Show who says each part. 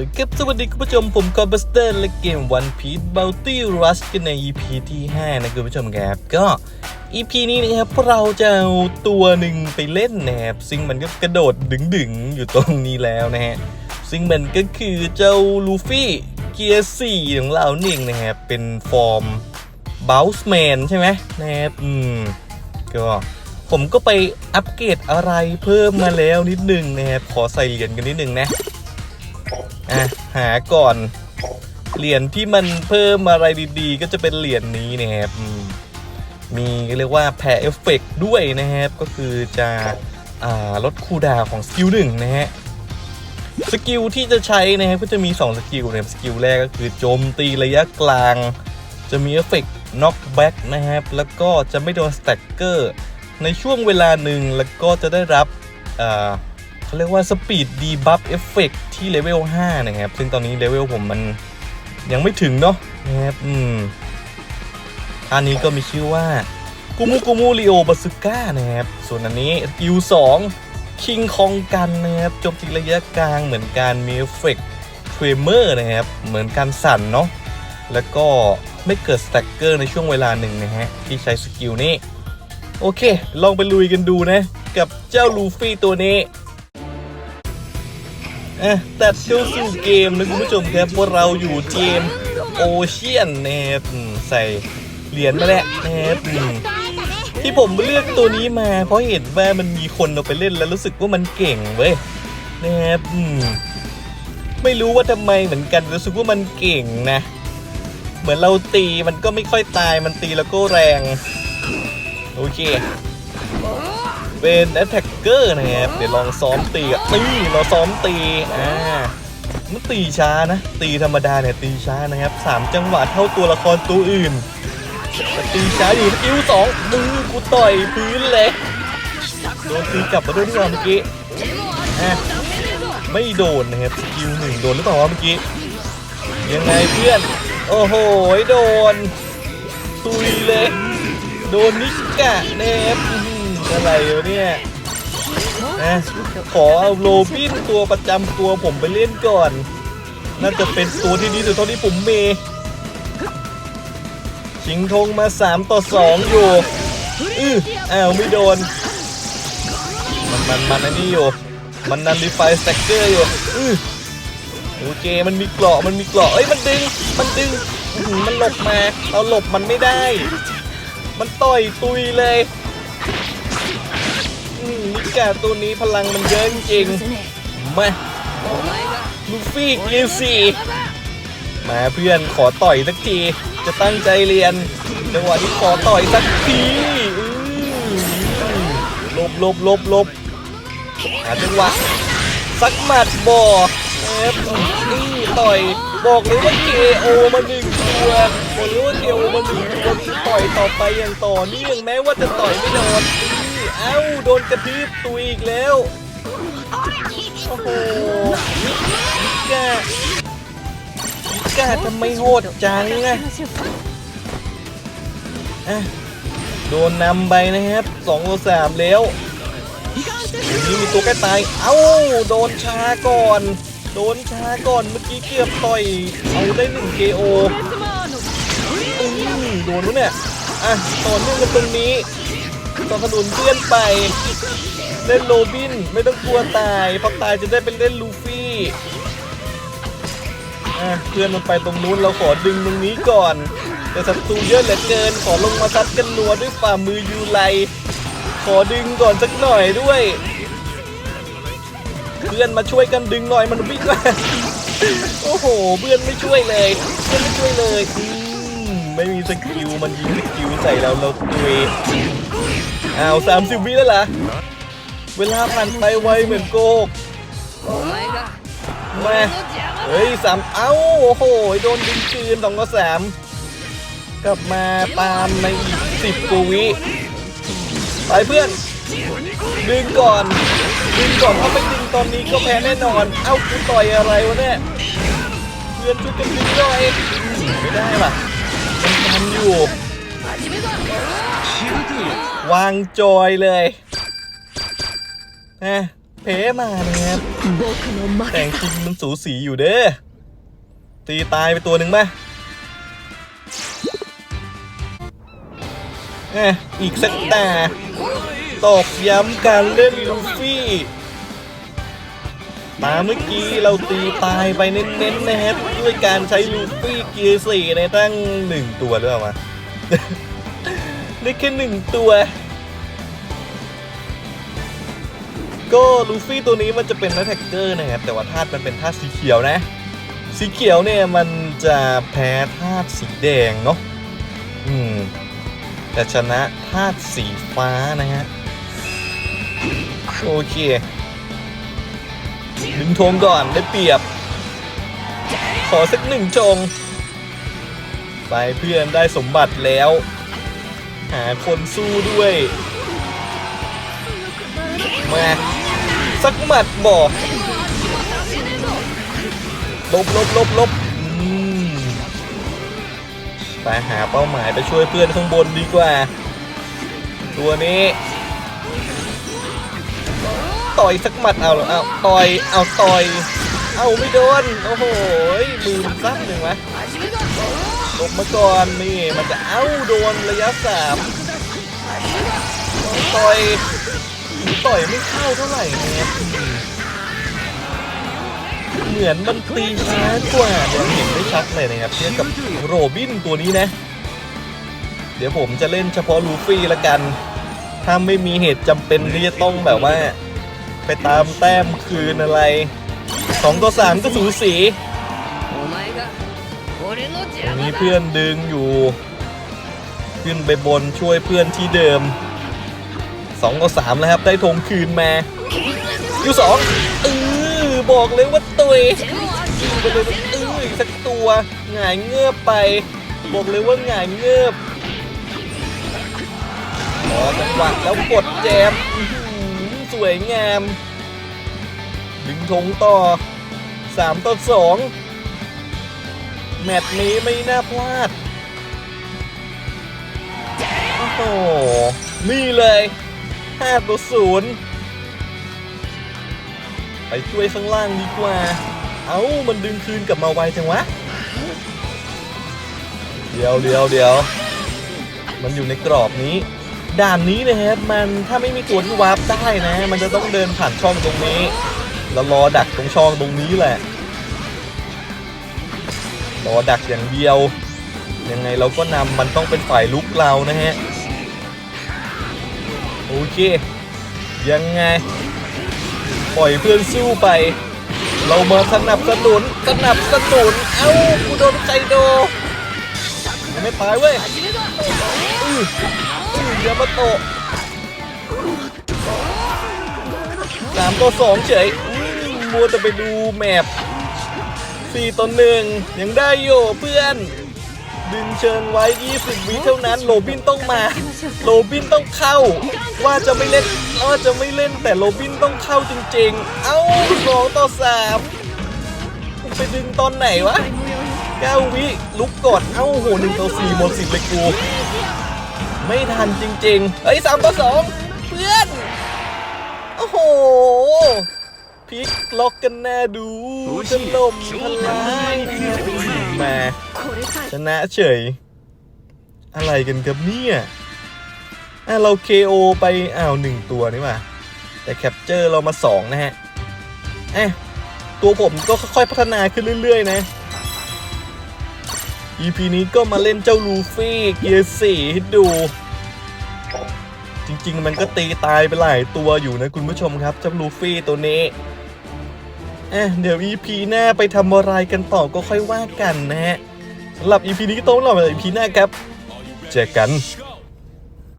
Speaker 1: เลยครับสวัสดีคุณผู้ชมผมคอมบัสเตอร์และเกม One Piece Bounty Rush กันใน EP ที่ 5 นะคุณผู้ชมครับ ก็ EP นี้นะครับเราจะเอาตัวหนึ่งไปเล่นนะครับซึ่งมันก็กระโดดดึงๆ อยู่ตรงนี้แล้วนะฮะ ซึ่งมันก็คือเจ้าลูฟี่เกียร์สี่ของเรานี่งนะครับเป็นฟอร์มบลส์แมนใช่ไหมนะครับอืมก็ผมก็ไปอัปเกรดอะไรเพิ่มมาแล้วนิดนึงนะครับขอใส่เหรียญกันนิดนึงนะ อะหาก่อน เหรียญที่มันเพิ่มอะไรดีๆ ก็จะเป็นเหรียญนี้นะครับมีเรียกว่าแพ้เอฟเฟกด้วยนะครับ ก็คือจะอลดคูดาวของสกิลหนึ่งนะฮะสกิลที่จะใช้นะครับก็จะมี 2 สกิลนะครับสกิลแรกก็คือโจมตีระยะกลาง จะมีเอฟเฟกต์น็อกแบ็กนะครับ แล้วก็จะไม่โดนสแต็กเกอร์ในช่วงเวลาหนึ่งแล้วก็จะได้รับ เขาเรียกว่าสปีดดีบัฟเอฟเฟกที่เลเวล 5 นะครับ ซึ่งตอนนี้เลเวลผมมันยังไม่ถึงเนาะนะครับอืมท่านี้ก็มีชื่อว่ากูมูกูมูริโอบาซึก้านะครับ ส่วนอันนี้สกิล2คิงคองกันนะครับจมตีระยะกลางเหมือนการมีเอฟเฟกต์เทรเมอร์นะครับ เหมือนการสั่นเนาะแล้วก็ไม่เกิดสแต็กเกอร์ในช่วงเวลาหนึ่งนะฮะ ที่ใช้สกิลนี้ โอเค ลองไปลุยกันดูนะ กับเจ้าลูฟี่ตัวนี้ อะตัดเข้าสู่เกมนะคุณผู้ชมครับว่าเราอยู่เกมโอเชียนนะครับใส่เหรียญมาแล้วนะครับที่ผมเลือกตัวนี้มา เพราะเห็นว่ามันมีคนเอาไปเล่นแล้วรู้สึกว่ามันเก่งเว้ยนะครับไม่รู้ว่าทำไมเหมือนกันรู้สึกว่ามันเก่งนะ เหมือนเราตีมันก็ไม่ค่อยตายมันตีแล้วก็แรง โอเค เป็นแอตแทกเกอร์นะครับ เดี๋ยวลองซ้อมตีอะนี่เราซ้อมตีอ่ามันตีช้านะ ตีธรรมดาเนี่ยตีช้านะครับสามจังหวะเท่าตัวละครตัวอื่นแต่ตีช้าอยู่คิวสองมือกูต่อยพื้นเลยโดนตีกลับมาด้วยที่ว่าเมื่อกี้อะไม่โดนนะครับสกิลหนึ่งโดนหรือเปล่าวะเมื่อกี้ยังไงเพื่อน โอ้โหโดน ตุยเลย โดนนิกะนะครับ อื้อหืออะไรวะเนี่ยนะขอเอาโรบินตัวประจำตัวผมไปเล่นก่อน น่าจะเป็นตัวที่ดีสุดเท่าที่ผมมีชิงธงมา 3 ต่อ 2 อยู่อื้ออ้าวไม่โดน มันมันมันอันนี้อยู่ มันนันรีไฟสแต็กเกอร์อยู่อื้อโอเคมันมีเกราะมันมีเกราะเอ้ยมันดึง มันดึงมันหลบมา เราหลบมันไม่ได้ มันต่อยตุยเลย อืมนิกาตัวนี้พลังมันเยอะจริงๆมาลูฟี่เกียร์สี่ มาเพื่อนขอต่อยสักที จะตั้งใจเรียนจังหวะนี้ขอต่อยสักทีอื้อหลบหลบหลบหลบหาจังหวะสักหมัดบ่เอฟนี่ต่อย บอกเลยว่า KO มาหนึ่งตัวบอกเลยว่า KO มาหนึ่งตัวที่ต่อยต่อไปอย่างต่อเนื่องแม้ว่าจะต่อยไม่โดนอื้อ เอ้าโดนกระทืบตัวอีกแล้ว โอ้โหนิกากาทำไมโหดจังอะอะโดนนำไปนะครับ2ต่อ3แล้วทีนี้มีตัวใกล้ตาย เอ้า โดนช้าก่อน โดนช้าก่อนเมื่อกี้เกือบต่อย เอาได้1 KO อืมโดนวะเนี่ย อะต่อเนื่องกันตรงนี้ ต่อขนุนเพื่อนไป เล่นโรบินไม่ต้องกลัวตายเพราะตายจะได้เป็นเล่นลูฟี่เพื่อนมันไปตรงนู้นเราขอดึงตรงนี้ก่อน แต่ศัตรูเยอะเหลือเกินขอลงมาซัดกันนัวด้วยฝ่ามือยูไลขอดึงก่อนสักหน่อยด้วย เพื่อนมาช่วยกันดึงหน่อยมันวิ่งมาโอ้โหเพื่อนไม่ช่วยเลยเพื่อนไม่ช่วยเลยไม่มีสกิลมันยิงสกิลใส่เราเราตุย อ้าวสามสิบวิแล้วล่ะเวลาผ่านไปไวเหมือนโกกมาเฮ้ยสามเอ้า โอ้โห โดนดึงคืนสองต่อสามกลับมาตามในอีกสิบกวิ ไปเพื่อน ดึงก่อน ดึงก่อนถ้าไม่ดึงตอนนี้ก็แพ้แน่นอน เอ้ากูต่อยอะไรวะเนี่ย เพื่อนช่วยกันดึงหน่อยไม่ได้ป่ะมันทำอยู่ วางจอยเลยนะเพมา
Speaker 2: เนี่ย
Speaker 1: แต่งคุณมันสูสีอยู่เด้อ ตีตายไปตัวหนึ่งไหมอีกสักแต่ตอกย้ำการเล่นลูฟี่ มาเมื่อกี้เราตีตายไปเน้นๆนะครับด้วยการใช้ลูฟี่เกียร์สี่ในตั้งหนึ่งตัวด้วยมา ได้แค่หนึ่งตัว ก็ลูฟี่ตัวนี้มันจะเป็นนักแท็กเกอร์นะครับ แต่ว่าธาตุมันเป็นธาตุสีเขียวนะ สีเขียวเนี่ยมันจะแพ้ธาตุสีแดงเนาะอืมแต่ชนะธาตุสีฟ้านะฮะโอเคดึงธงก่อนได้เปรียบ ขอสักหนึ่งชงไปเพื่อนได้สมบัติแล้ว หาคนสู้ด้วยมาสักหมัดบอกลบลบลบลบอืมไปหาเป้าหมายไปช่วยเพื่อนข้างบนดีกว่า ตัวนี้ ต่อยสักหมัดเอาเหรอเอาต่อยเอาต่อยเอาไม่โดนโอ้โหมือมันสั้นหนึ่งวะลบมาก่อนนี่มันจะเอ้าโดนระยะสาม ต่อยต่อยไม่เข้าเท่าไหร่เนี่ยเหมือนมันตีช้ากว่าเดี๋ยวเห็นไม่ชัดเลยนะครับเทียบกับโรบินตัวนี้นะ เดี๋ยวผมจะเล่นเฉพาะลูฟี่ละกัน ถ้าไม่มีเหตุจำเป็นที่จะต้องแบบว่า ไปตามแต้มคืนอะไรสองต่อสามก็สูสี
Speaker 2: มี
Speaker 1: เพื่อนดึงอยู่ ขึ้นไปบนช่วยเพื่อนที่เดิม สองต่อสามแล้วครับ ได้ธงคืนมาอยู่สองเออบอกเลยว่าตุยไปเลยว่าเออสักตัวหงายเงือบไป บอกเลยว่าหงายเงือบขอจังหวะแล้วกดแจมสวยงาม ดึงธงต่อสามต่อสองแมตช์นี้ไม่น่าพลาด โอ้โห นี่เลย 5ต่อ0ไปช่วยข้างล่างดีกว่า เอ้ามันดึงคืนกลับมาไวจังวะ เดี๋ยวเดี๋ยวเดี๋ยวมันอยู่ในกรอบนี้ ด่านนี้นะครับ มันถ้าไม่มีตัวที่วาร์ปได้นะ มันจะต้องเดินผ่านช่องตรงนี้ แล้วรอดักตรงช่องตรงนี้แหละรอดักอย่างเดียว ยังไงเราก็นำมันต้องเป็นฝ่ายลุกเรานะฮะ เค ยังไง ปล่อยเพื่อนสู้ไป เรามาสนับสนุนสนับสนุน เอ้ากูโดนไคโดยังไม่ตายเว้ยอืออือยามาโตะสามต่อสองเฉยมัวแต่ไปดูแมปสี่ต่อหนึ่งยังได้อยู่เพื่อน ดึงเชิงไว้ 20 วิเท่านั้น โรบินต้องมา โรบินต้องเข้า ว่าจะไม่เล่นว่าจะไม่เล่นแต่โรบินต้องเข้าจริงๆ เอ้าสองต่อสามไปดึงตอนไหนวะ 9 วิลุกกดเอ้าโหหนึ่งต่อสี่หมดสิบเลยกูไม่ทันจริงๆเฮ้ยสามต่อสองเพื่อน โอ้โหพลิกล็อกกันแน่ดูถล่มทลาย
Speaker 2: แม่
Speaker 1: ชนะเฉย อะไรกันครับเนี่ยอะเรา KO ไปอ้าวหนึ่งตัวนี่หว่าแต่แคปเจอร์เรามาสองนะฮะเอ๊ะตัวผมก็ค่อยๆพัฒนาขึ้นเรื่อย ๆ นะ EP นี้ก็มาเล่นเจ้าลูฟี่เกียร์สี่ให้ดู จริง ๆ มันก็ตีตายไปหลายตัวอยู่นะคุณผู้ชมครับ เจ้าลูฟี่ตัวนี้เอ๊ะเดี๋ยว EP หน้าไปทำอะไรกันต่อก็ค่อยว่ากันนะฮะ สำหรับ EP นี้ก็ต้องรอไป EP หน้าครับ เจอกัน